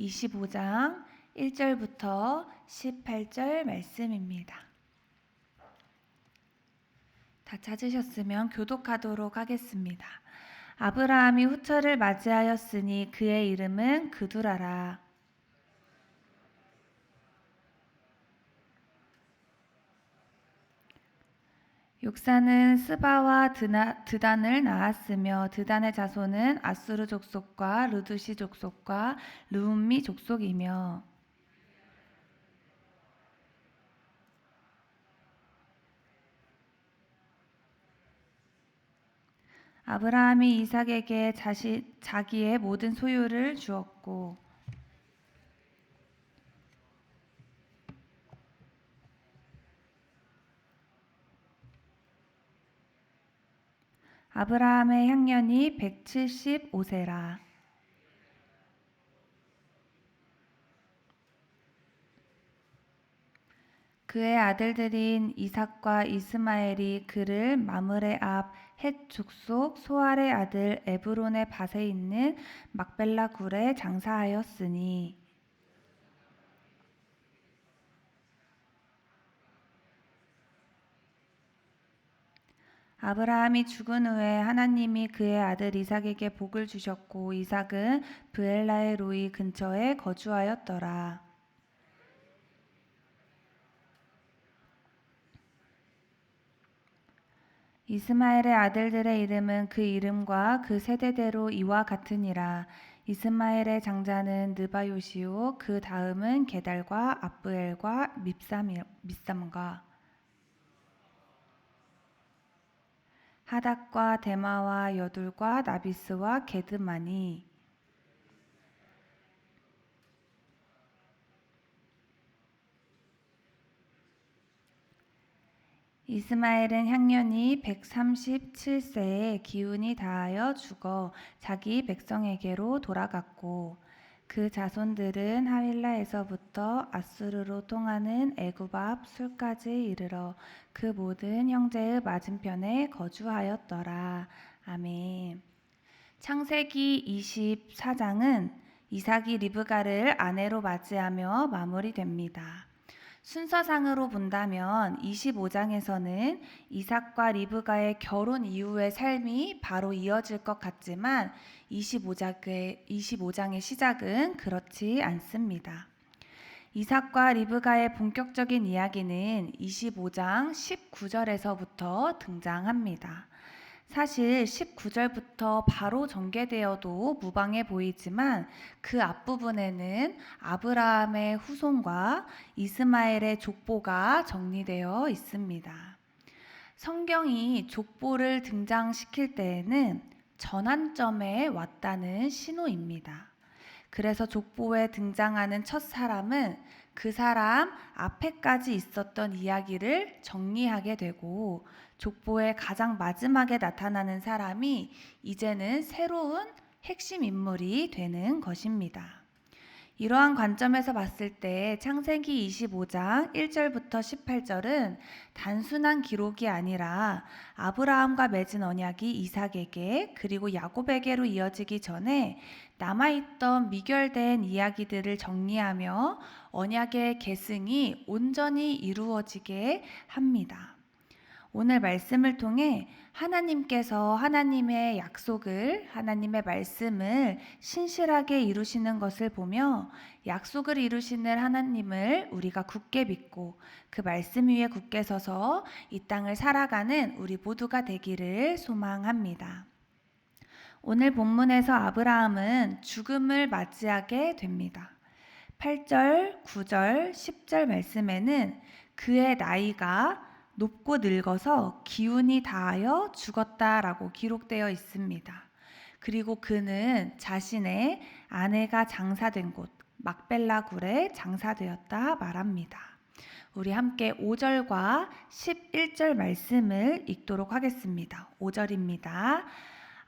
25장 1절부터 18절 말씀입니다. 다 찾으셨으면 교독하도록 하겠습니다. 아브라함이 후처를 맞이하였으니 그의 이름은 그두라라. 욕사는 스바와 드나, 드단을 낳았으며 드단의 자손은 아수르 족속과 르두시 족속과 르움미 족속이며 아브라함이 이삭에게 자시, 자기의 모든 소유를 주었고 아브라함의 향년이 175세라. 그의 아들들인 이삭과 이스마엘이 그를 마므레 앞헷 족속 소알의 아들 에브론의 밭에 있는 막벨라 굴에 장사하였으니 아브라함이 죽은 후에 하나님이 그의 아들 이삭에게 복을 주셨고 이삭은 브엘라의 로이 근처에 거주하였더라. 이스마엘의 아들들의 이름은 그 이름과 그 세대대로 이와 같으니라. 이스마엘의 장자는 느바요시오 그 다음은 게달과 아브엘과 밉삼과 하닥과 데마와 여둘과 나비스와 게드마니 이스마엘은 향년이 137세에 기운이 다하여 죽어 자기 백성에게로 돌아갔고 그 자손들은 하윌라에서부터 아수르로 통하는 앞 술까지 이르러 그 모든 형제의 맞은편에 거주하였더라. 아멘. 창세기 24장은 이삭이 리브가를 아내로 맞이하며 마무리됩니다. 순서상으로 본다면 25장에서는 이삭과 리브가의 결혼 이후의 삶이 바로 이어질 것 같지만 25장의, 25장의 시작은 그렇지 않습니다. 이삭과 리브가의 본격적인 이야기는 25장 19절에서부터 등장합니다. 사실 19절부터 바로 전개되어도 무방해 보이지만 그 앞부분에는 아브라함의 후손과 이스마엘의 족보가 정리되어 있습니다. 성경이 족보를 등장시킬 때에는 전환점에 왔다는 신호입니다. 그래서 족보에 등장하는 첫 사람은 그 사람 앞에까지 있었던 이야기를 정리하게 되고 족보의 가장 마지막에 나타나는 사람이 이제는 새로운 핵심 인물이 되는 것입니다. 이러한 관점에서 봤을 때 창세기 25장 1절부터 18절은 단순한 기록이 아니라 아브라함과 맺은 언약이 이삭에게 그리고 야곱에게로 이어지기 전에 남아있던 미결된 이야기들을 정리하며 언약의 계승이 온전히 이루어지게 합니다. 오늘 말씀을 통해 하나님께서 하나님의 약속을, 하나님의 말씀을 신실하게 이루시는 것을 보며 약속을 이루시는 하나님을 우리가 굳게 믿고 그 말씀 위에 굳게 서서 이 땅을 살아가는 우리 모두가 되기를 소망합니다. 오늘 본문에서 아브라함은 죽음을 맞이하게 됩니다. 8절, 9절, 10절 말씀에는 그의 나이가 높고 늙어서 기운이 다하여 죽었다라고 기록되어 있습니다. 그리고 그는 자신의 아내가 장사된 곳 막벨라 굴에 장사되었다 말합니다. 우리 함께 5절과 11절 말씀을 읽도록 하겠습니다. 5절입니다.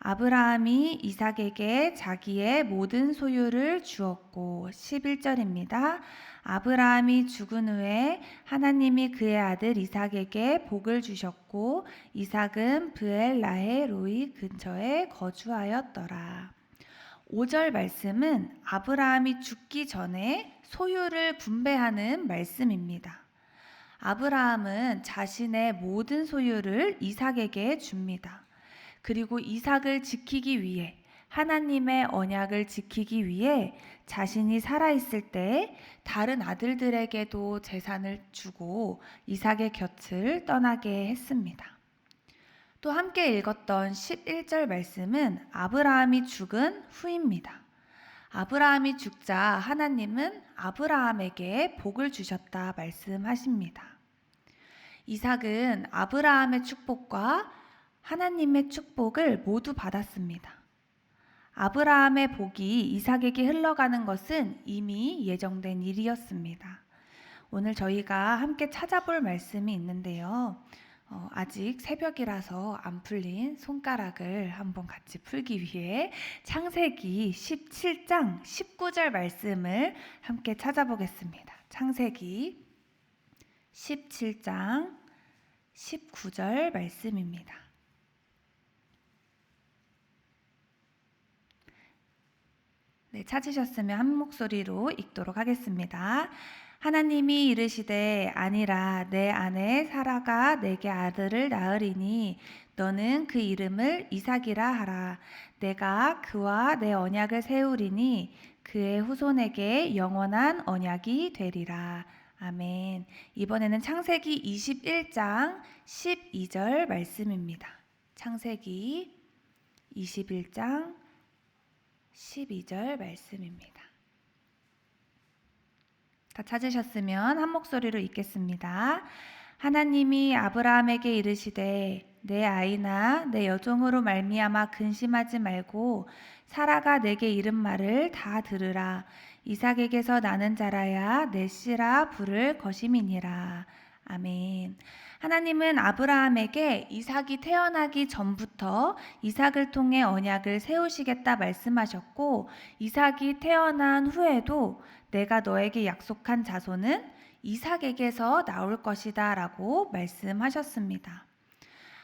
아브라함이 이삭에게 자기의 모든 소유를 주었고 11절입니다. 아브라함이 죽은 후에 하나님이 그의 아들 이삭에게 복을 주셨고 이삭은 브엘라의 로이 근처에 거주하였더라. 5절 말씀은 아브라함이 죽기 전에 소유를 분배하는 말씀입니다. 아브라함은 자신의 모든 소유를 이삭에게 줍니다. 그리고 이삭을 지키기 위해 하나님의 언약을 지키기 위해 자신이 살아있을 때 다른 아들들에게도 재산을 주고 이삭의 곁을 떠나게 했습니다. 또 함께 읽었던 11절 말씀은 아브라함이 죽은 후입니다. 아브라함이 죽자 하나님은 아브라함에게 복을 주셨다 말씀하십니다. 이삭은 아브라함의 축복과 하나님의 축복을 모두 받았습니다. 아브라함의 복이 이삭에게 흘러가는 것은 이미 예정된 일이었습니다. 오늘 저희가 함께 찾아볼 말씀이 있는데요. 어, 아직 새벽이라서 안 풀린 손가락을 한번 같이 풀기 위해 창세기 17장 19절 말씀을 함께 찾아보겠습니다. 창세기 17장 19절 말씀입니다. 네, 찾으셨으면 한 목소리로 읽도록 하겠습니다. 하나님이 이르시되 아니라 내 아내 사라가 내게 아들을 낳으리니 너는 그 이름을 이삭이라 하라 내가 그와 내 언약을 세우리니 그의 후손에게 영원한 언약이 되리라 아멘. 이번에는 창세기 21장 12절 말씀입니다. 창세기 21장 12절 말씀입니다. 다 찾으셨으면 한 목소리로 읽겠습니다. 하나님이 아브라함에게 이르시되 내 아이나 내 여종으로 말미암아 근심하지 말고 사라가 내게 이른 말을 다 들으라 이삭에게서 나는 자라야 내 씨라 부를 것임이니라 아멘. 하나님은 아브라함에게 이삭이 태어나기 전부터 이삭을 통해 언약을 세우시겠다 말씀하셨고 이삭이 태어난 후에도 내가 너에게 약속한 자손은 이삭에게서 나올 것이다 라고 말씀하셨습니다.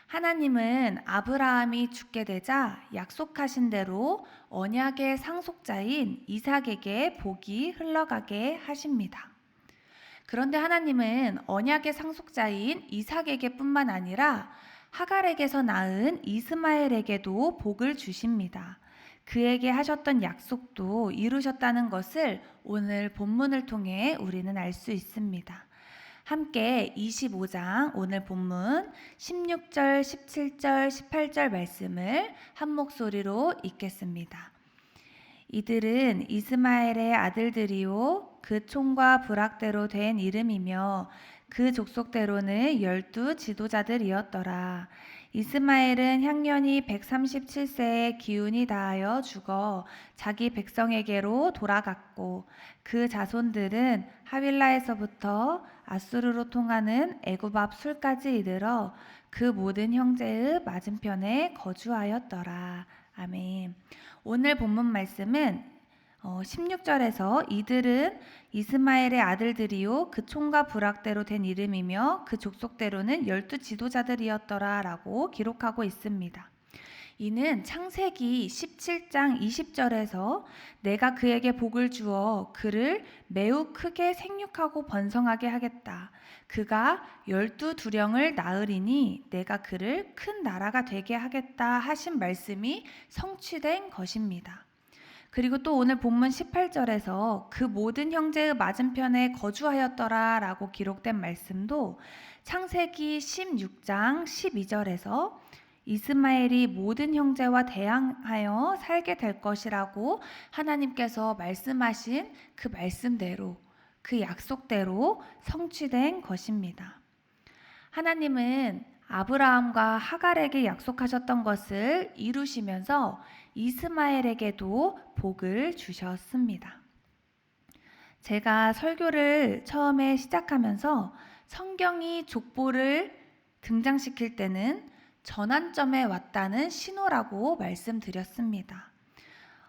하나님은 아브라함이 죽게 되자 약속하신 대로 언약의 상속자인 이삭에게 복이 흘러가게 하십니다. 그런데 하나님은 언약의 상속자인 이삭에게뿐만 아니라 하갈에게서 낳은 이스마엘에게도 복을 주십니다. 그에게 하셨던 약속도 이루셨다는 것을 오늘 본문을 통해 우리는 알 수 있습니다. 함께 25장 오늘 본문 16절, 17절, 18절 말씀을 한 목소리로 읽겠습니다. 이들은 이스마엘의 아들들이요 그 총과 부락대로 된 이름이며 그 족속대로는 열두 지도자들이었더라. 이스마엘은 향년이 137세에 기운이 다하여 죽어 자기 백성에게로 돌아갔고 그 자손들은 하윌라에서부터 아수르로 통하는 앞 술까지 이르러 그 모든 형제의 맞은편에 거주하였더라. 아멘. 오늘 본문 말씀은 16절에서 어, 이들은 이스마엘의 아들들이요 그 총과 부락대로 된 이름이며 그 족속대로는 열두 지도자들이었더라라고 기록하고 있습니다. 이는 창세기 17장 20절에서 내가 그에게 복을 주어 그를 매우 크게 생육하고 번성하게 하겠다. 그가 열두 두령을 낳으리니 내가 그를 큰 나라가 되게 하겠다 하신 말씀이 성취된 것입니다. 그리고 또 오늘 본문 18절에서 그 모든 형제의 맞은편에 거주하였더라 라고 기록된 말씀도 창세기 16장 12절에서 이스마엘이 모든 형제와 대항하여 살게 될 것이라고 하나님께서 말씀하신 그 말씀대로 그 약속대로 성취된 것입니다. 하나님은 아브라함과 하갈에게 약속하셨던 것을 이루시면서 이스마엘에게도 복을 주셨습니다. 제가 설교를 처음에 시작하면서 성경이 족보를 등장시킬 때는 전환점에 왔다는 신호라고 말씀드렸습니다.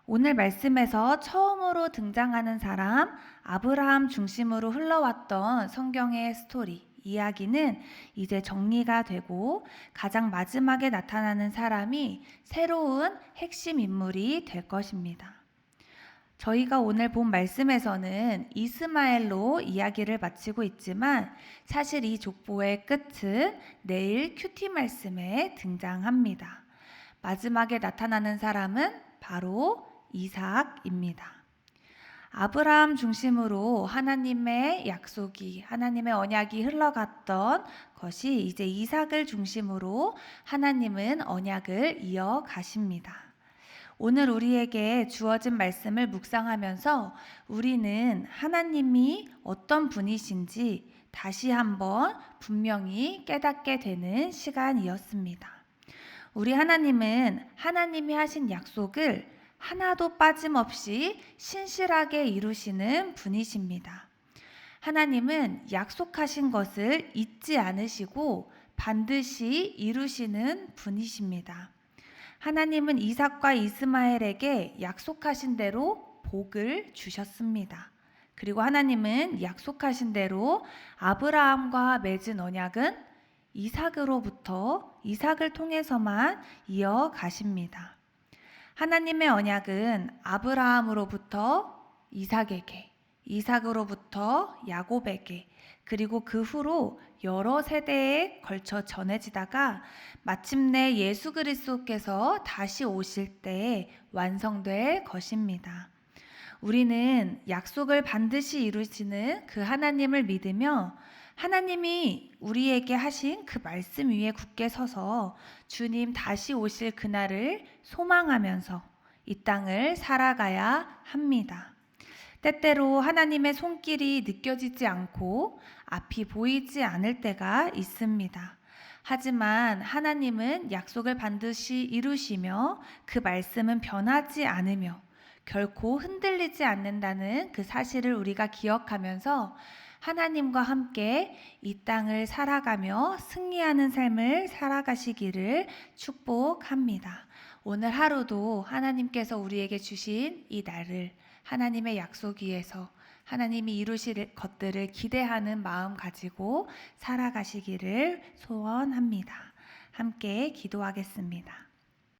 오늘 말씀에서 처음으로 등장하는 사람 아브라함 중심으로 흘러왔던 성경의 스토리 이야기는 이제 정리가 되고 가장 마지막에 나타나는 사람이 새로운 핵심 인물이 될 것입니다. 저희가 오늘 본 말씀에서는 이스마엘로 이야기를 마치고 있지만 사실 이 족보의 끝은 내일 큐티 말씀에 등장합니다. 마지막에 나타나는 사람은 바로 이삭입니다. 아브라함 중심으로 하나님의 약속이, 하나님의 언약이 흘러갔던 것이 이제 이삭을 중심으로 하나님은 언약을 이어가십니다. 오늘 우리에게 주어진 말씀을 묵상하면서 우리는 하나님이 어떤 분이신지 다시 한번 분명히 깨닫게 되는 시간이었습니다. 우리 하나님은 하나님이 하신 약속을 하나도 빠짐없이 신실하게 이루시는 분이십니다. 하나님은 약속하신 것을 잊지 않으시고 반드시 이루시는 분이십니다. 하나님은 이삭과 이스마엘에게 약속하신 대로 복을 주셨습니다. 그리고 하나님은 약속하신 대로 아브라함과 맺은 언약은 이삭으로부터 이삭을 통해서만 이어가십니다. 하나님의 언약은 아브라함으로부터 이삭에게, 이삭으로부터 야곱에게, 그리고 그 후로 여러 세대에 걸쳐 전해지다가 마침내 예수 그리스도께서 다시 오실 때 완성될 것입니다. 우리는 약속을 반드시 이루시는 그 하나님을 믿으며 하나님이 우리에게 하신 그 말씀 위에 굳게 서서 주님 다시 오실 그날을 소망하면서 이 땅을 살아가야 합니다. 때때로 하나님의 손길이 느껴지지 않고 앞이 보이지 않을 때가 있습니다. 하지만 하나님은 약속을 반드시 이루시며 그 말씀은 변하지 않으며 결코 흔들리지 않는다는 그 사실을 우리가 기억하면서 하나님과 함께 이 땅을 살아가며 승리하는 삶을 살아가시기를 축복합니다. 오늘 하루도 하나님께서 우리에게 주신 이 날을 하나님의 약속 위에서 하나님이 이루실 것들을 기대하는 마음 가지고 살아가시기를 소원합니다. 함께 기도하겠습니다.